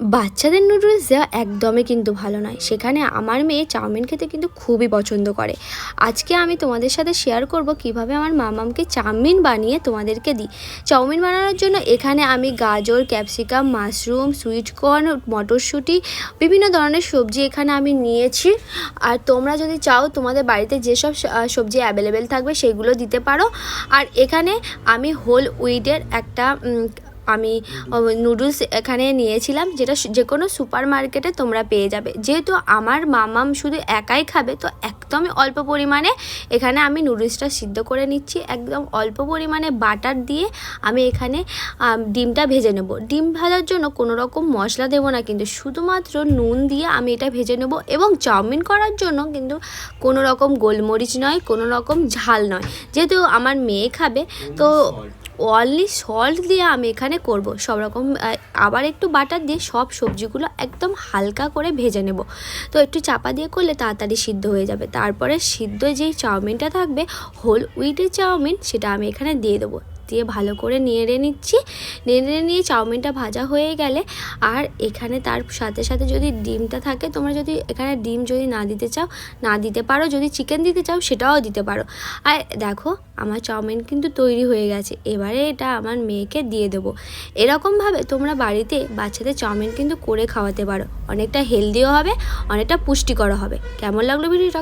বাচ্চাদের নুডলস দেওয়া একদমই কিন্তু ভালো নয়। সেখানে আমার মেয়ে চাউমিন খেতে কিন্তু খুবই পছন্দ করে। আজকে আমি তোমাদের সাথে শেয়ার করব কীভাবে আমার মামামকে চাউমিন বানিয়ে তোমাদেরকে দিই। চাউমিন বানানোর জন্য এখানে আমি গাজর, ক্যাপসিকাম, মাশরুম সুইট কর্ন মটরশুঁটি, বিভিন্ন ধরনের সবজি এখানে আমি নিয়েছি। আর তোমরা যদি চাও তোমাদের বাড়িতে যেসব সবজি অ্যাভেলেবেল থাকবে সেগুলো দিতে পারো। আর এখানে আমি হোল উইডের একটা আমি নুডলস এখানে নিয়েছিলাম যেটা যে কোনো সুপার মার্কেটে তোমরা পেয়ে যাবে। যেহেতু আমার মামাম শুধু একাই খাবে তো একদমই অল্প পরিমাণে এখানে আমি নুডলসটা সিদ্ধ করে নিচ্ছি। একদম অল্প পরিমাণে বাটার দিয়ে আমি এখানে ডিমটা ভেজে নেব। ডিম ভাজার জন্য কোনো রকম মশলা দেবো না কিন্তু শুধুমাত্র নুন দিয়ে আমি এটা ভেজে নেব এবং চাউমিন করার জন্য কিন্তু কোনো রকম গোলমরিচ নয় কোনো রকম ঝাল নয়। যেহেতু আমার মেয়ে খাবে তো অনলি সল্ট দিয়ে আমি এখানে করব। সব রকম আবার একটু বাটার দিয়ে সব সবজিগুলো একদম হালকা করে ভেজে নেব। তো একটু চাপা দিয়ে করলে তাড়াতাড়ি সিদ্ধ হয়ে যাবে। তারপরে সিদ্ধ যেই চাউমিনটা থাকবে হোল উইটের চাউমিন, সেটা আমি এখানে দিয়ে দেবো। দিয়ে ভালো করে নেড়ে নিচ্ছি। নেড়ে নিয়ে চাউমিনটা ভাজা হয়ে গেলে আর এখানে তার সাথে সাথে যদি ডিমটা থাকে, তোমরা যদি এখানে ডিম যদি না দিতে চাও, না দিতে পারো। যদি চিকেন দিতে চাও, সেটাও দিতে পারো। আর দেখো, আমার চাউমিন কিন্তু তৈরি হয়ে গেছে। এবারে এটা আমার মেয়েকে দিয়ে দেবো। এরকমভাবে তোমরা বাড়িতে বাচ্চাদের চাউমিন কিন্তু করে খাওয়াতে পারো। অনেকটা হেলদিও হবে, অনেকটা পুষ্টিকর হবে। কেমন লাগল ভিডিওটা?